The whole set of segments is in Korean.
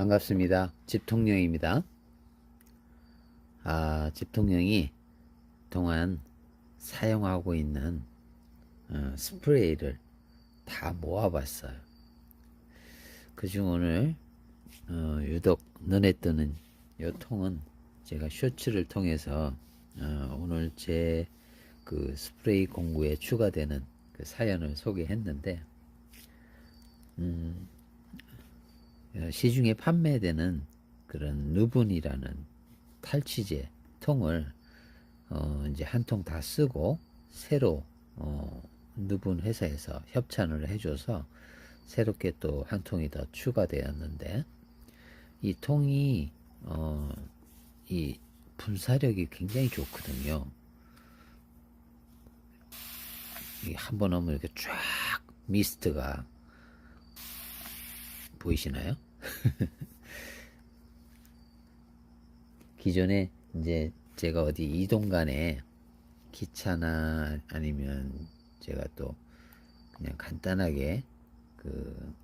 반갑습니다. 집통령입니다. 아, 집통령이 동안 사용하고 있는 어, 스프레이를 다 모아봤어요. 그중 오늘 어, 유독 눈에 뜨는 이 통은 제가 쇼츠를 통해서 어, 오늘 제 그 스프레이 공구에 추가되는 그 사연을 소개했는데 음, 어, 시중에 판매되는 그런 누분이라는 탈취제 통을 어, 이제 한 통 다 쓰고 새로 어, 누분 회사에서 협찬을 해줘서 새롭게 또 한 통이 더 추가되었는데 이 통이 어, 이 분사력이 굉장히 좋거든요. 이한번 오면 이렇게 쫙 미스트가 보이시나요? 기존에 이제 제가 어디 이동 간에 기차나 아니면 제가 또 그냥 간단하게 그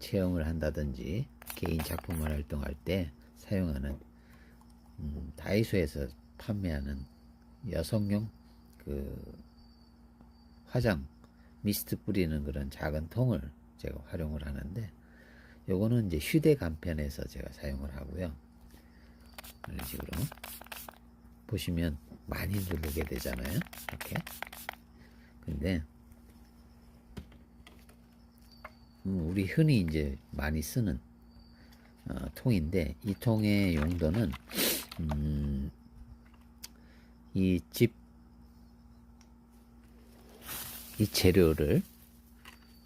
체험을 한다든지 개인 작품을 활동할 때 사용하는 음, 다이소에서 판매하는 여성용 그 화장 미스트 뿌리는 그런 작은 통을 제가 활용을 하는데 요거는 이제 휴대 간편에서 제가 사용을 하고요. 이런 식으로 보시면 많이 누르게 되잖아요. 이렇게. 근데 음, 우리 흔히 이제 많이 쓰는 어, 통인데 이 통의 용도는 음, 이집 이 재료를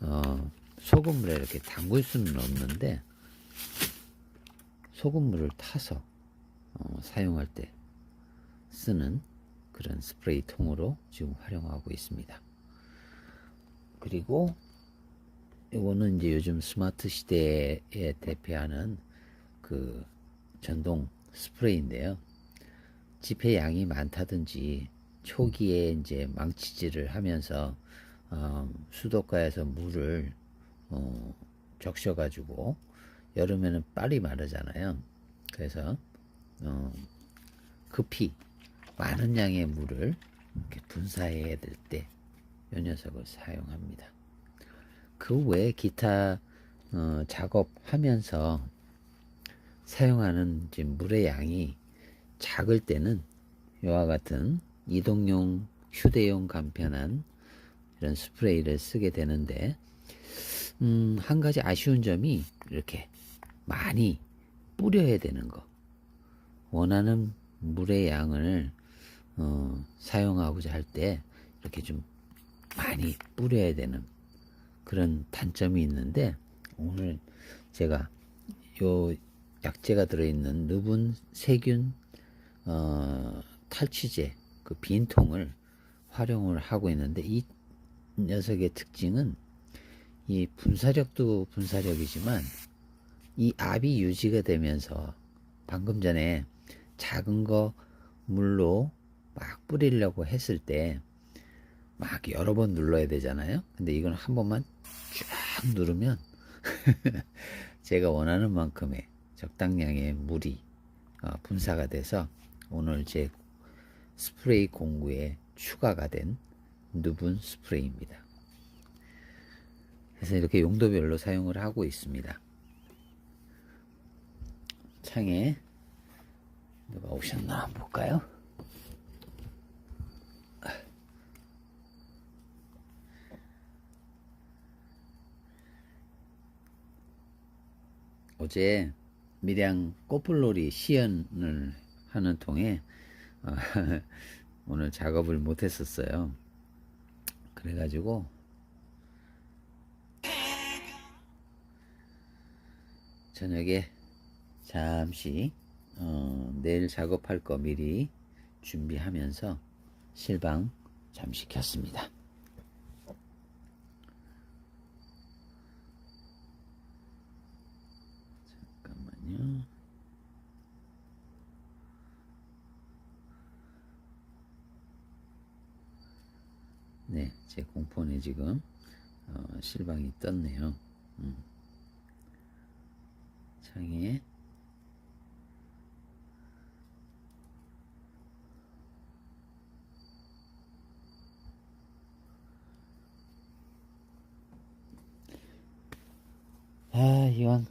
어, 소금물에 이렇게 담글 수는 없는데 소금물을 타서 어, 사용할 때 쓰는 그런 스프레이 통으로 지금 활용하고 있습니다. 그리고 이거는 이제 요즘 스마트 시대에 대표하는 그 전동 스프레이인데요. 집회 양이 많다든지 초기에 이제 망치질을 하면서 어, 수도가에서 물을 어, 적셔가지고 여름에는 빨리 마르잖아요. 그래서 어, 급히 많은 양의 물을 이렇게 분사해야 될 때 이 녀석을 사용합니다. 그 외에 기타 어, 작업하면서 사용하는 물의 양이 작을 때는 이와 같은 이동용 휴대용 간편한 이런 스프레이를 쓰게 되는데 음, 한 가지 아쉬운 점이 이렇게 많이 뿌려야 되는 거. 원하는 물의 양을 어, 사용하고자 할 때 이렇게 좀 많이 뿌려야 되는 그런 단점이 있는데 오늘 제가 요 약재가 들어있는 누분 세균 어, 탈취제 그 빈통을 활용을 하고 있는데 이 녀석의 특징은 이 분사력도 분사력이지만 이 압이 유지가 되면서 방금 전에 작은 거 물로 막 뿌리려고 했을 때 막 여러 번 눌러야 되잖아요. 근데 이건 한 번만 쫙 누르면 제가 원하는 만큼의 적당량의 물이 어, 분사가 돼서 오늘 제 스프레이 공구에 추가가 된 누분 스프레이입니다. 그래서 이렇게 용도별로 사용을 하고 있습니다. 창에 누가 오셨나 볼까요? 어제 밀양 꽃불놀이 시연을 하는 통에 어, 오늘 작업을 못 했었어요. 그래가지고 저녁에 잠시 어, 내일 작업할 거 미리 준비하면서 실방 잠시 켰습니다. 잠깐만요. 네, 제 공폰에 지금 어, 실방이 떴네요. 음. 자, 창에 아 이왕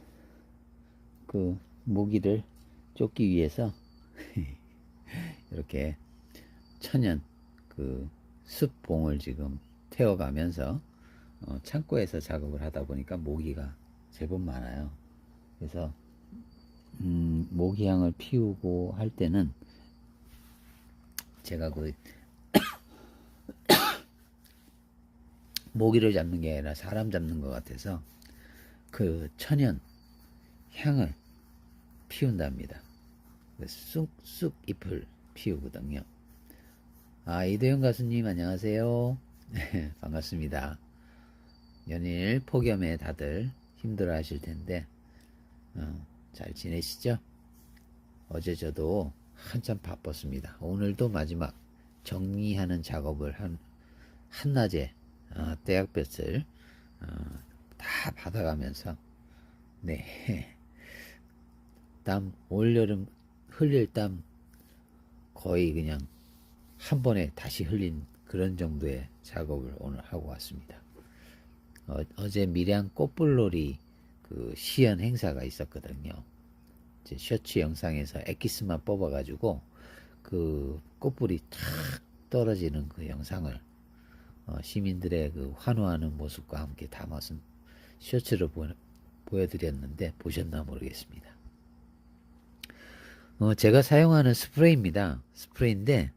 그 모기를 쫓기 위해서 이렇게 천연 그 숲봉을 지금 태워가면서 어, 창고에서 작업을 하다 보니까 모기가 제법 많아요. 그래서 음, 모기향을 피우고 할 때는 제가 그 모기를 잡는 게 아니라 사람 잡는 것 같아서 그 천연 향을 피운답니다. 그 쑥쑥 잎을 피우거든요. 아, 이도현 가수님 안녕하세요. 네, 반갑습니다. 연일 폭염에 다들 힘들어 하실 텐데, 어, 잘 지내시죠? 어제 저도 한참 바빴습니다. 오늘도 마지막 정리하는 작업을 한, 한낮에, 어, 떼약볕을, 어, 다 받아가면서, 네. 땀, 올여름 흘릴 땀 거의 그냥 한 번에 다시 흘린 그런 정도의 작업을 오늘 하고 왔습니다. 어, 제 밀양 꽃불놀이 그 시연 행사가 있었거든요. 제 셔츠 영상에서 엑기스만 뽑아가지고 그 꽃불이 탁 떨어지는 그 영상을 어, 시민들의 그 환호하는 모습과 함께 담아서 셔츠를 보, 보여드렸는데 보셨나 모르겠습니다. 어, 제가 사용하는 스프레이입니다. 스프레이인데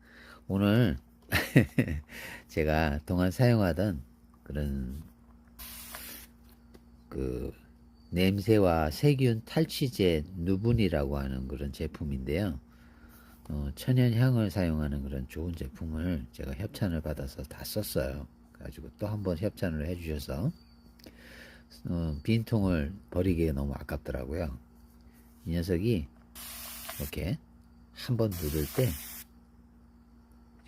오늘 제가 동안 사용하던 그런 그 냄새와 세균 탈취제 누분이라고 하는 그런 제품인데요. 어, 천연 향을 사용하는 그런 좋은 제품을 제가 협찬을 받아서 다 썼어요. 가지고 또 한 번 협찬을 해주셔서 어, 빈 통을 버리기에 너무 아깝더라고요. 이 녀석이 이렇게 한 번 누를 때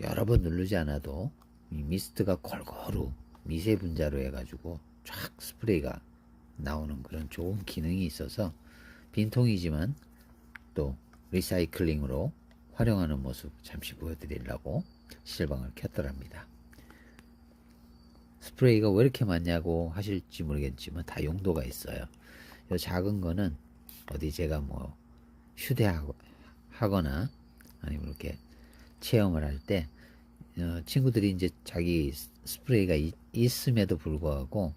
여러 번 누르지 않아도 이 미스트가 골고루 미세 분자로 해가지고 쫙 스프레이가 나오는 그런 좋은 기능이 있어서 빈통이지만 또 리사이클링으로 활용하는 모습 잠시 보여드리려고 실방을 켰더랍니다. 스프레이가 왜 이렇게 많냐고 하실지 모르겠지만 다 용도가 있어요. 이 작은 거는 어디 제가 뭐 휴대하거나 아니면 이렇게 체험을 할때 어, 친구들이 이제 자기 스프레이가 있, 있음에도 불구하고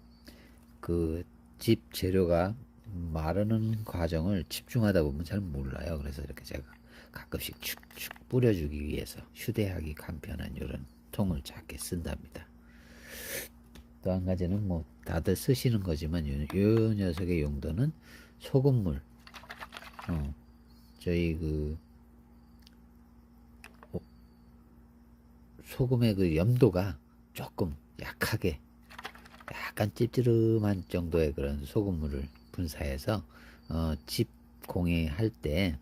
그 집 재료가 마르는 과정을 집중하다 보면 잘 몰라요. 그래서 이렇게 제가 가끔씩 축축 뿌려주기 위해서 휴대하기 간편한 이런 통을 작게 쓴답니다. 또 한 가지는 뭐 다들 쓰시는 거지만 요, 요 녀석의 용도는 소금물 어, 저희 그 어, 소금의 그 염도가 조금 약하게 약간 찝찝한 정도의 그런 소금물을 분사해서 어, 집 공예할 때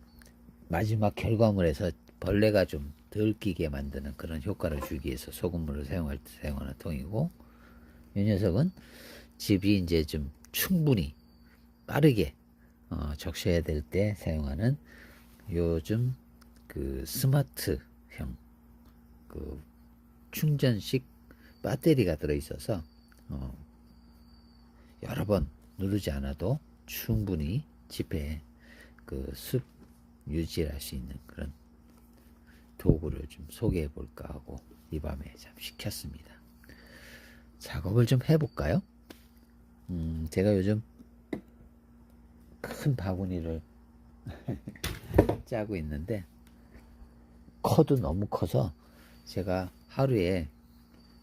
마지막 결과물에서 벌레가 좀 덜 끼게 만드는 그런 효과를 주기 위해서 소금물을 사용할 때 사용하는 통이고 이 녀석은 집이 이제 좀 충분히 빠르게 어, 적셔야 될 때 사용하는 요즘 그 스마트형 그 충전식 배터리가 들어 있어서 어, 여러 번 누르지 않아도 충분히 집에 그습 유지할 수 있는 그런 도구를 좀 소개해 볼까 하고 이 밤에 참 시켰습니다. 작업을 좀 해볼까요? 음, 제가 요즘 큰 바구니를 짜고 있는데 커도 너무 커서 제가 하루에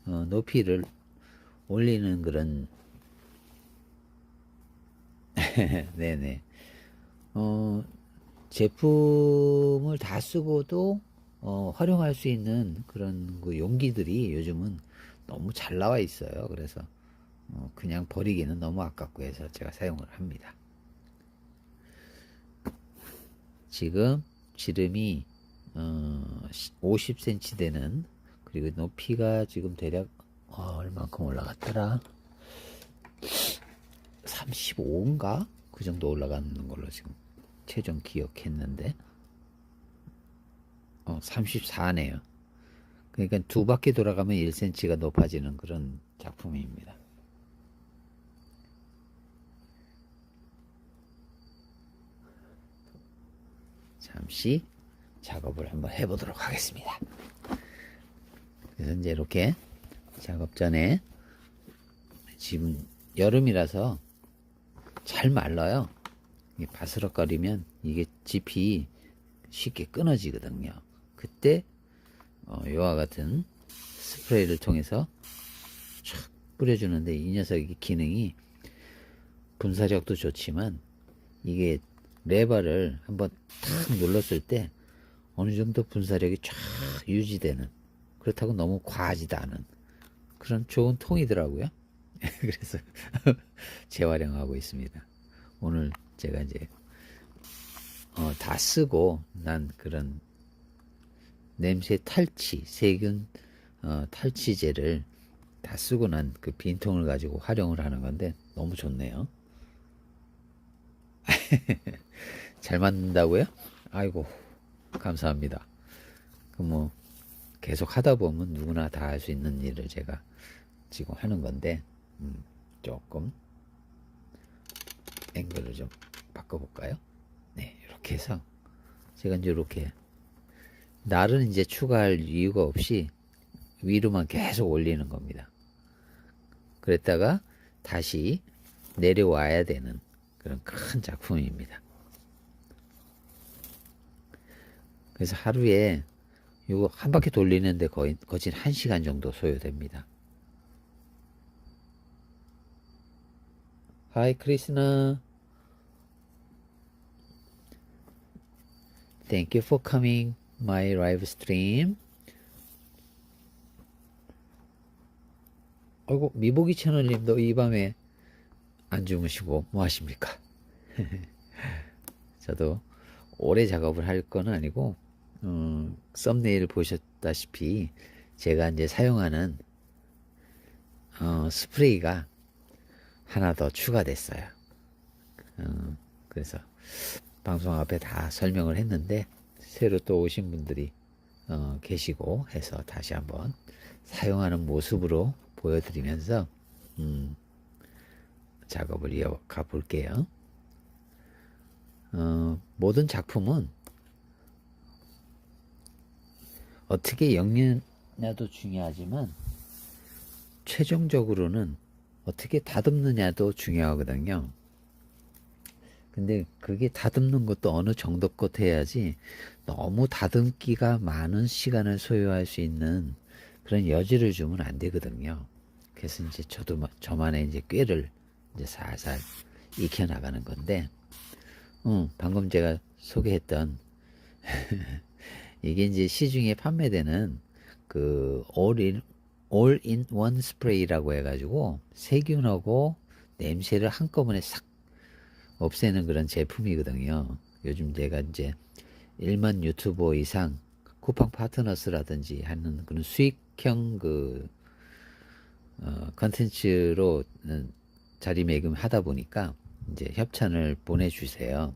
어, 높이를 올리는 그런 네네 어, 제품을 다 쓰고도 어, 활용할 수 있는 그런 그 용기들이 요즘은 너무 잘 나와 있어요. 그래서 어, 그냥 버리기는 너무 아깝고 해서 제가 사용을 합니다. 지금 지름이 어, 50cm 되는 그리고 높이가 지금 대략 어, 얼만큼 올라갔더라? 35인가? 그 정도 올라가는 걸로 지금 최종 기억했는데 어, 34네요. 그러니까 두 바퀴 돌아가면 1cm가 높아지는 그런 작품입니다. 잠시 작업을 한번 해보도록 하겠습니다. 그래서 이제 이렇게 작업 전에 지금 여름이라서 잘 말라요. 바스럭거리면 이게 짚이 쉽게 끊어지거든요. 그때 어, 이와 같은 스프레이를 통해서 촥 뿌려주는데 이 녀석의 기능이 분사력도 좋지만 이게 레버를 한번 탁 눌렀을 때 어느 정도 분사력이 쫙 유지되는 그렇다고 너무 과하지도 않은 그런 좋은 통이더라고요. 그래서 재활용하고 있습니다. 오늘 제가 이제 어, 다 쓰고 난 그런 냄새 탈취 세균 어, 탈취제를 다 쓰고 난 그 빈통을 가지고 활용을 하는 건데 너무 좋네요. 잘 맞는다고요? 아이고 감사합니다. 그 뭐 계속 하다 보면 누구나 다 할 수 있는 일을 제가 지금 하는 건데 음, 조금 앵글을 좀 바꿔볼까요? 네 이렇게 해서 제가 이제 이렇게 날은 이제 추가할 이유가 없이 위로만 계속 올리는 겁니다. 그랬다가 다시 내려와야 되는 그런 큰 작품입니다. 그래서 하루에 이거 한 바퀴 돌리는데 거의 거진 한 시간 정도 소요됩니다. Hi, Krishna. Thank you for coming my live stream. 아이고 미보기 채널님도 이 밤에 안 주무시고 뭐 하십니까? 저도 오래 작업을 할 건 아니고 음, 썸네일 보셨다시피 제가 이제 사용하는 어, 스프레이가 하나 더 추가됐어요. 어, 그래서 방송 앞에 다 설명을 했는데 새로 또 오신 분들이 어, 계시고 해서 다시 한번 사용하는 모습으로 보여드리면서 음, 작업을 이어가 볼게요. 어, 모든 작품은 어떻게 엮느냐도 중요하지만 최종적으로는 어떻게 다듬느냐도 중요하거든요. 근데 그게 다듬는 것도 어느 정도껏 해야지 너무 다듬기가 많은 시간을 소요할 수 있는 그런 여지를 주면 안 되거든요. 그래서 이제 저도 마- 저만의 이제 꾀를 이제 살살 익혀 나가는 건데, 음, 방금 제가 소개했던 이게 이제 시중에 판매되는 그 올인 올인 원 스프레이라고 해가지고 세균하고 냄새를 한꺼번에 싹 없애는 그런 제품이거든요. 요즘 제가 이제 1만 유튜버 이상 쿠팡 파트너스라든지 하는 그런 수익형 그 어, 컨텐츠로 음, 자리매김 하다 보니까 이제 협찬을 보내주세요.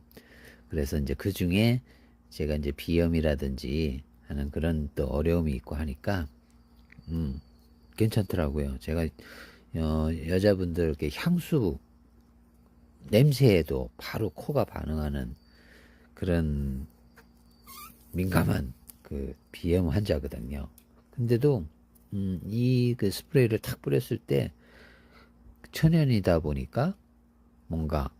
그래서 이제 그 중에 제가 이제 비염이라든지 하는 그런 또 어려움이 있고 하니까 음 괜찮더라고요. 제가 어, 여자분들 이렇게 향수 냄새에도 바로 코가 반응하는 그런 민감한 그 비염 환자거든요. 근데도 음, 이 그 스프레이를 탁 뿌렸을 때 천연이다 보니까 뭔가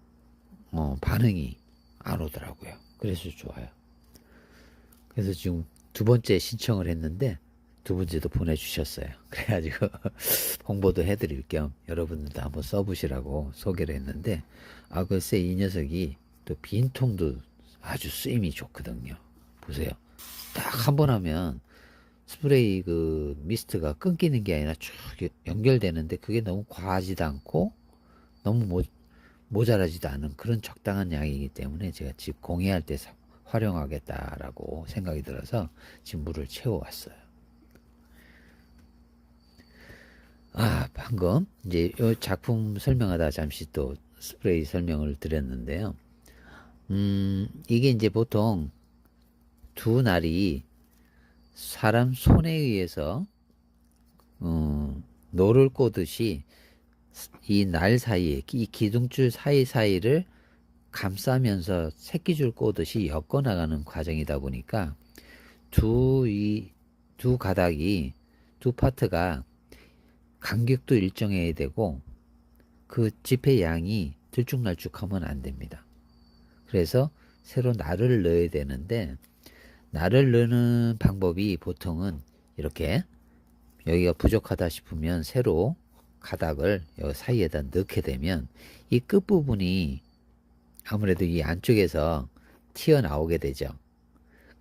어, 반응이 안 오더라고요. 그래서 좋아요. 그래서 지금 두 번째 신청을 했는데 두 번째도 보내주셨어요. 그래가지고 홍보도 해드릴 겸 여러분들도 한번 써보시라고 소개를 했는데 아 글쎄 이 녀석이 또 빈통도 아주 쓰임이 좋거든요. 보세요. 딱 한 번 하면 스프레이 그 미스트가 끊기는 게 아니라 쭉 연결되는데 그게 너무 과하지도 않고 너무 모, 모자라지도 않은 그런 적당한 양이기 때문에 제가 집 공예할 때 사- 활용하겠다라고 생각이 들어서 지금 물을 채워왔어요. 아, 방금 이제 이 작품 설명하다 잠시 또 스프레이 설명을 드렸는데요. 음, 이게 이제 보통 두 날이 사람 손에 의해서 어, 노를 꼬듯이 이 날 사이에 이 기둥줄 사이사이를 감싸면서 새끼줄 꼬듯이 엮어 나가는 과정이다 보니까 두 이두 가닥이 두 파트가 간격도 일정해야 되고 그 지폐 양이 들쭉날쭉하면 안 됩니다. 그래서 새로 날을 넣어야 되는데 날을 넣는 방법이 보통은 이렇게 여기가 부족하다 싶으면 새로 가닥을 여기 사이에다 넣게 되면 이 끝부분이 아무래도 이 안쪽에서 튀어나오게 되죠.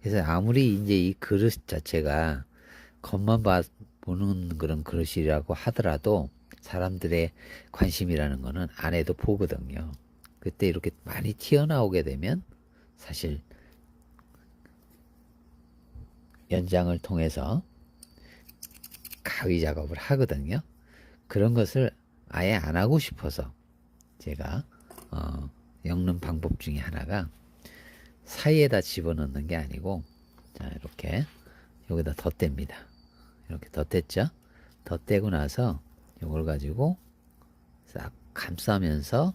그래서 아무리 이제 이 그릇 자체가 겉만 봐, 보는 그런 그릇이라고 하더라도 사람들의 관심이라는 거는 안에도 보거든요. 그때 이렇게 많이 튀어나오게 되면 사실 연장을 통해서 가위 작업을 하거든요. 그런 것을 아예 안 하고 싶어서 제가 어, 엮는 방법 중에 하나가 사이에다 집어넣는 게 아니고 자 이렇게 여기다 덧댑니다. 이렇게 덧댔죠? 덧대고 나서 이걸 가지고 싹 감싸면서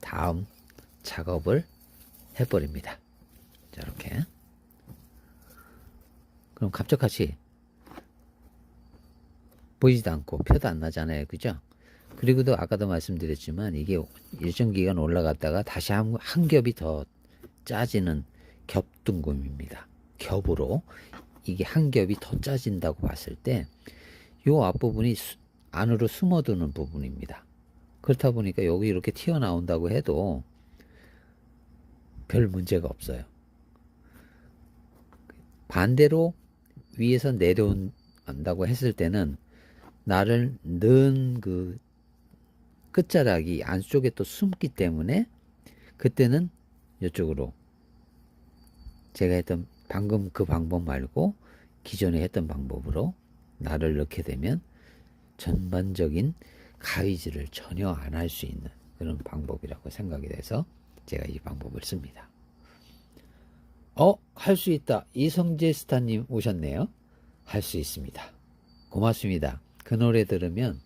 다음 작업을 해버립니다. 자 이렇게 그럼 갑작같이 보이지도 않고 표도 안 나잖아요. 그죠? 그리고도 아까도 말씀드렸지만 이게 일정 기간 올라갔다가 다시 한, 한 겹이 더 짜지는 겹둥금입니다. 겹으로 이게 한 겹이 더 짜진다고 봤을 때이 앞부분이 수- 안으로 숨어드는 부분입니다. 그렇다 보니까 여기 이렇게 튀어나온다고 해도 별 문제가 없어요. 반대로 위에서 내려온다고 했을 때는 나를 넣은 그 끝자락이 안쪽에 또 숨기 때문에 그때는 이쪽으로 제가 했던 방금 그 방법 말고 기존에 했던 방법으로 나를 넣게 되면 전반적인 가위질을 전혀 안 할 수 있는 그런 방법이라고 생각이 돼서 제가 이 방법을 씁니다. 어, 할 수 있다. 이성재 스타님 오셨네요. 할 수 있습니다. 고맙습니다. 그 노래 들으면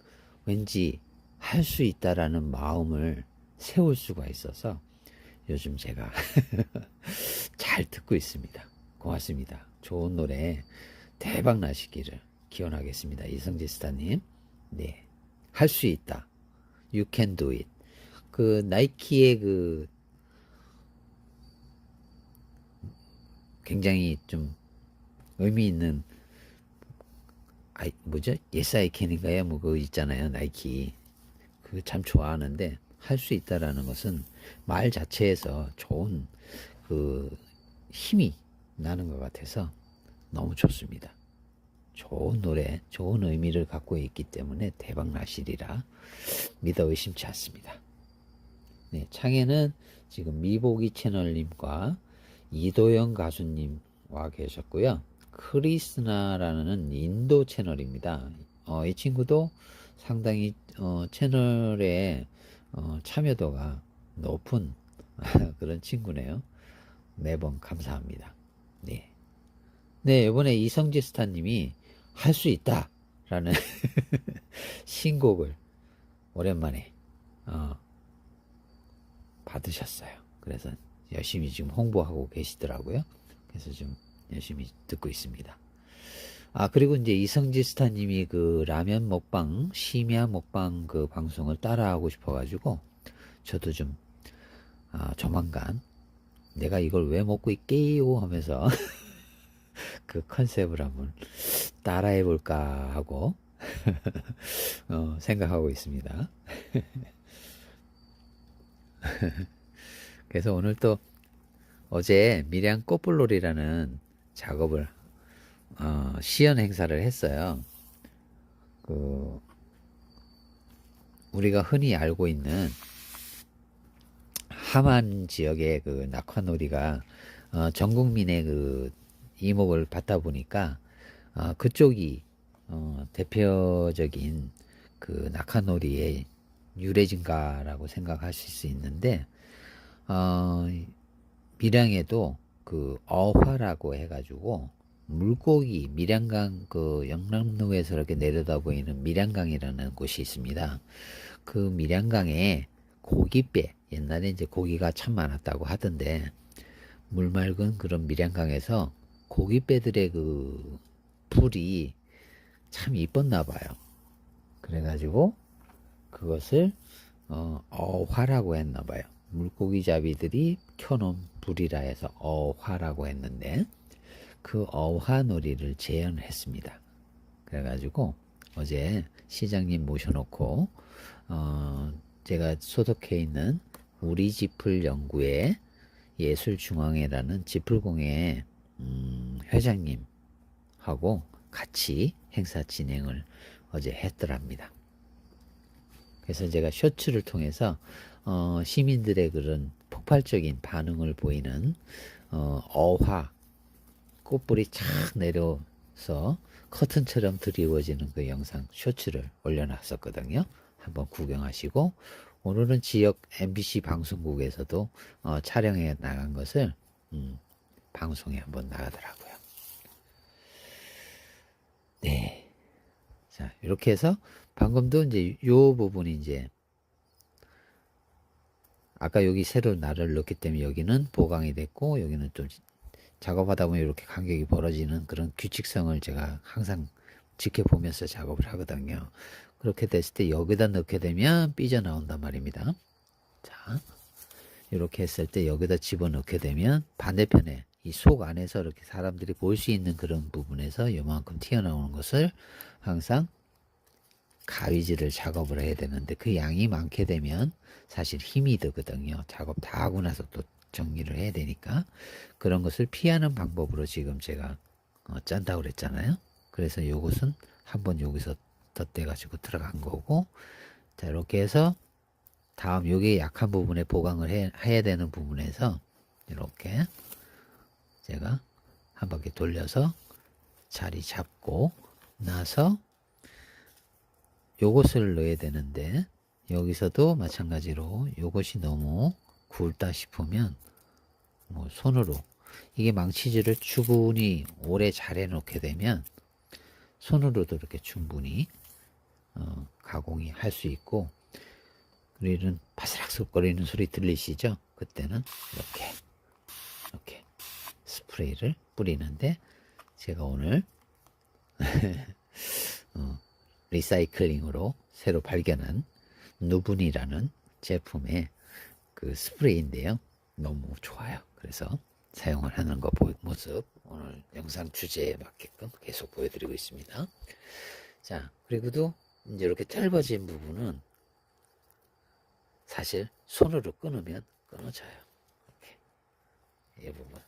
왠지 할 수 있다라는 마음을 세울 수가 있어서 요즘 제가 잘 듣고 있습니다. 고맙습니다. 좋은 노래 대박 나시기를 기원하겠습니다. 이성재 스타님. 네. 할 수 있다. You can do it. 그 나이키의 그 굉장히 좀 의미 있는 아이 뭐죠? Yes I can인가요? 뭐 그거 있잖아요. 나이키. 그거 참 좋아하는데 할 수 있다라는 것은 말 자체에서 좋은 그 힘이 나는 것 같아서 너무 좋습니다. 좋은 노래, 좋은 의미를 갖고 있기 때문에 대박 나시리라 믿어 의심치 않습니다. 네, 창에는 지금 미보기 채널님과 이도영 가수님 와 계셨고요. 크리스나라는 인도 채널입니다. 어, 이 친구도 상당히 어, 채널에 어, 참여도가 높은 그런 친구네요. 매번 감사합니다. 네. 네, 이번에 이성지 스타님이 할 수 있다 라는 신곡을 오랜만에 어, 받으셨어요. 그래서 열심히 지금 홍보하고 계시더라고요. 그래서 좀 열심히 듣고 있습니다. 아, 그리고 이제 이성지 스타님이 그 라면 먹방, 심야 먹방 그 방송을 따라하고 싶어가지고 저도 좀, 아, 조만간 내가 이걸 왜 먹고 있게요 하면서 그 컨셉을 한번 따라해 볼까 하고 어, 생각하고 있습니다. 그래서 오늘 또 어제 밀양 꽃불놀이라는 작업을 어, 시연 행사를 했어요. 그 우리가 흔히 알고 있는 함안 지역의 그 낙화놀이가 어, 전 국민의 그 이목을 받다 보니까 어, 그쪽이 어, 대표적인 그 낙하놀이의 유래진가라고 생각하실 수 있는데 어, 밀양에도 그 어화라고 해가지고 물고기 밀양강 그 영남로에서 이렇게 내려다 보이는 밀양강이라는 곳이 있습니다. 그 밀양강에 고기배 옛날에 이제 고기가 참 많았다고 하던데 물 맑은 그런 밀양강에서 고기배들의 그 풀이 참 이뻤나 봐요. 그래가지고 그것을 어, 어화라고 했나 봐요. 물고기 잡이들이 켜놓은 불이라 해서 어화라고 했는데 그 어화 놀이를 재현을 했습니다. 그래가지고 어제 시장님 모셔놓고 어, 제가 소속해 있는 우리 지풀 연구회 예술중앙회라는 지풀공회 음, 회장님하고 같이 행사 진행을 어제 했더랍니다. 그래서 제가 쇼츠를 통해서 어, 시민들의 그런 폭발적인 반응을 보이는 어, 어화 꽃불이 착 내려서 커튼처럼 드리워지는 그 영상 쇼츠를 올려놨었거든요. 한번 구경하시고 오늘은 지역 MBC 방송국에서도 어, 촬영해 나간 것을 음, 방송에 한번 나가더라고요. 네. 자, 이렇게 해서 방금도 이제 요 부분이 이제 아까 여기 새로 날을 넣기 때문에 여기는 보강이 됐고 여기는 좀 작업하다 보면 이렇게 간격이 벌어지는 그런 규칙성을 제가 항상 지켜보면서 작업을 하거든요. 그렇게 됐을 때 여기다 넣게 되면 삐져나온단 말입니다. 자, 이렇게 했을 때 여기다 집어넣게 되면 반대편에 이 속 안에서 이렇게 사람들이 볼 수 있는 그런 부분에서 요만큼 튀어나오는 것을 항상 가위질을 작업을 해야 되는데 그 양이 많게 되면 사실 힘이 들거든요. 작업 다 하고 나서 또 정리를 해야 되니까 그런 것을 피하는 방법으로 지금 제가 어, 짠다고 그랬잖아요. 그래서 요것은 한번 여기서 덧대 가지고 들어간 거고. 자 이렇게 해서 다음 요게 약한 부분에 보강을 해, 해야 되는 부분에서 이렇게 제가 한 바퀴 돌려서 자리 잡고 나서 요것을 넣어야 되는데 여기서도 마찬가지로 요것이 너무 굵다 싶으면 뭐 손으로 이게 망치질을 충분히 오래 잘 해놓게 되면 손으로도 이렇게 충분히 어, 가공이 할 수 있고 그리고 이런 바스락거리는 소리 들리시죠? 그때는 이렇게 이렇게 스프레이를 뿌리는데 제가 오늘 어, 리사이클링으로 새로 발견한 누분이라는 제품의 그 스프레이인데요. 너무 좋아요. 그래서 사용을 하는 거 보- 모습 오늘 영상 주제에 맞게끔 계속 보여드리고 있습니다. 자, 그리고도 이제 이렇게 짧아진 부분은 사실 손으로 끊으면 끊어져요. 이 부분.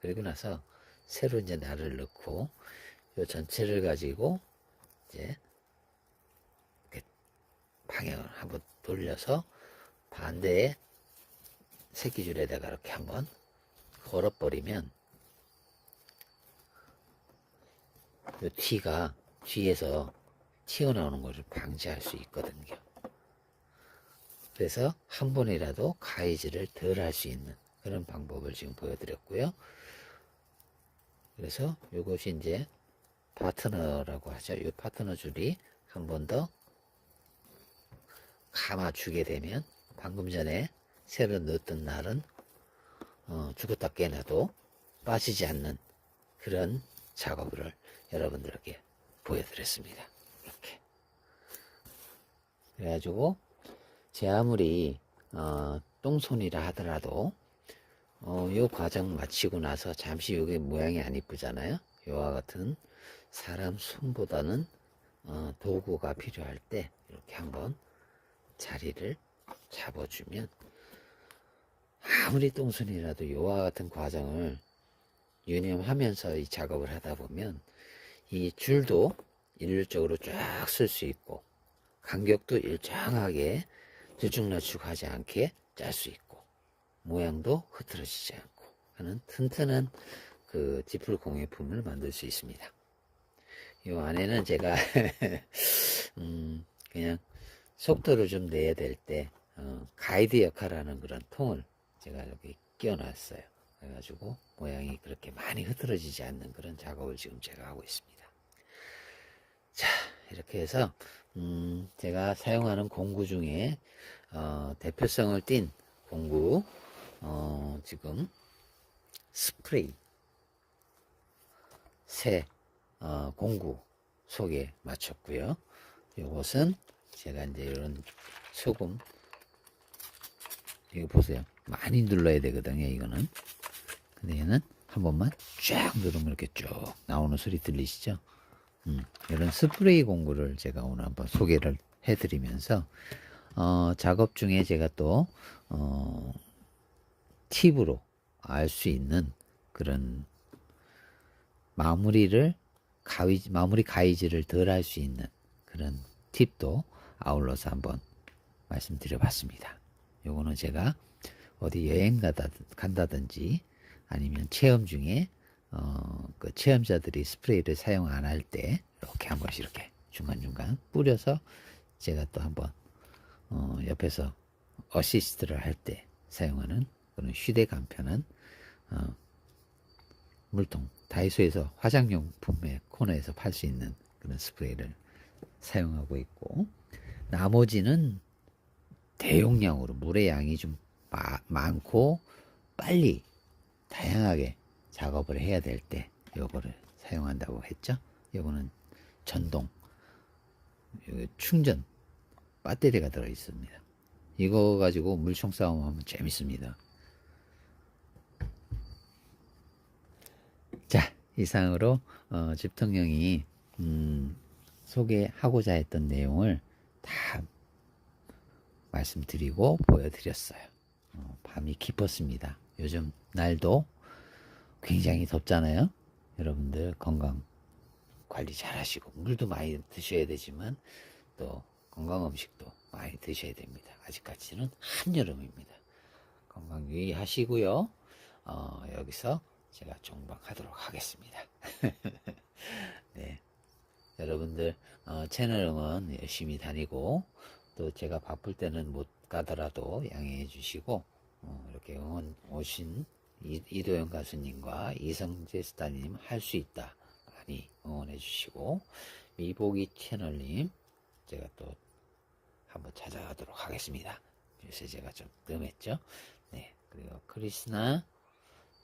그리고 나서 새로 이제 날을 넣고 이 전체를 가지고 이제 방향을 한번 돌려서 반대에 새끼줄에다가 이렇게 한번 걸어버리면 이 티가 뒤에서 튀어나오는 것을 방지할 수 있거든요. 그래서 한 번이라도 가위질을 덜할 수 있는 그런 방법을 지금 보여드렸고요. 그래서 이것이 이제 파트너라고 하죠. 이 파트너 줄이 한 번 더 감아주게 되면 방금 전에 새로 넣었던 날은 어, 죽었다 깨나도 빠지지 않는 그런 작업을 여러분들에게 보여드렸습니다. 그래가지고 제 아무리 어, 똥손이라 하더라도 어, 요 과정 마치고 나서 잠시 여기 모양이 안 이쁘잖아요. 요와 같은 사람 손보다는 어, 도구가 필요할 때 이렇게 한번 자리를 잡아주면 아무리 똥손이라도 요와 같은 과정을 유념하면서 이 작업을 하다 보면 이 줄도 일률적으로 쫙 쓸 수 있고 간격도 일정하게 들쭉날쭉 하지 않게 짤 수 있고 모양도 흐트러지지 않고 하는 튼튼한 그 지풀 공예품을 만들 수 있습니다. 이 안에는 제가 음 그냥 속도를 좀 내야 될때 어, 가이드 역할하는 그런 통을 제가 이렇게 끼워놨어요. 그래가지고 모양이 그렇게 많이 흐트러지지 않는 그런 작업을 지금 제가 하고 있습니다. 자, 이렇게 해서 음, 제가 사용하는 공구 중에 어, 대표성을 띈 공구 어, 지금 스프레이 새 어, 공구 속에 맞췄고요. 이것은 제가 이제 이런 소금 이거 보세요. 많이 눌러야 되거든요. 이거는. 근데 얘는 한 번만 쫙 누르면 이렇게 쭉 나오는 소리 들리시죠? 음, 이런 스프레이 공구를 제가 오늘 한번 소개를 해드리면서 어, 작업 중에 제가 또 어, 팁으로 알 수 있는 그런 마무리를 가위 마무리 가위질을 덜 할 수 있는 그런 팁도 아울러서 한번 말씀드려봤습니다. 요거는 제가 어디 여행 가다 간다든지 아니면 체험 중에 어, 그 체험자들이 스프레이를 사용 안 할 때 이렇게 한 번씩 이렇게 중간중간 뿌려서 제가 또 한번 어, 옆에서 어시스트를 할 때 사용하는 그런 휴대 간편한 어, 물통 다이소에서 화장용 품의 코너에서 팔 수 있는 그런 스프레이를 사용하고 있고 나머지는 대용량으로 물의 양이 좀 마- 많고 빨리 다양하게 작업을 해야 될 때 요거를 사용한다고 했죠. 요거는 전동 충전 배터리가 들어 있습니다. 이거 가지고 물총 싸움 하면 재밌습니다. 자, 이상으로 어, 집통령이 음, 소개하고자 했던 내용을 다 말씀드리고 보여드렸어요. 어, 밤이 깊었습니다. 요즘 날도 굉장히 덥잖아요. 여러분들 건강 관리 잘 하시고 물도 많이 드셔야 되지만 또 건강 음식도 많이 드셔야 됩니다. 아직까지는 한여름입니다. 건강 유의하시고요. 어, 여기서 제가 종방하도록 하겠습니다. 네. 여러분들 어, 채널 응원 열심히 다니고 또 제가 바쁠 때는 못 가더라도 양해해 주시고 어, 이렇게 응원 오신 이, 이도현 가수님과 이성재 스타님 할 수 있다 많이 응원해 주시고 미보기 채널님 제가 또 한번 찾아가도록 하겠습니다. 요새 제가 좀 뜸했죠. 네 그리고 크리스나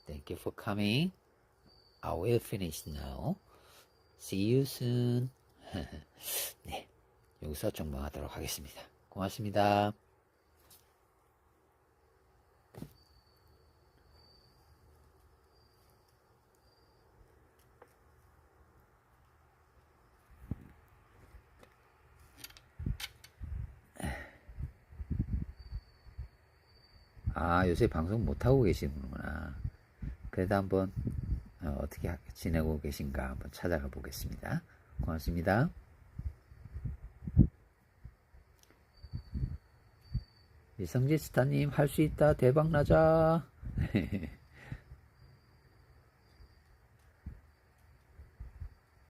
Thank you for coming. I will finish now. See you soon. 네, 여기서 종방하도록 하겠습니다. 고맙습니다. 아, 요새 방송 못하고 계시는구나. 그래도 한번 어, 어떻게 하- 지내고 계신가 한번 찾아가 보겠습니다. 고맙습니다. 이성재 스타님 할 수 있다 대박 나자.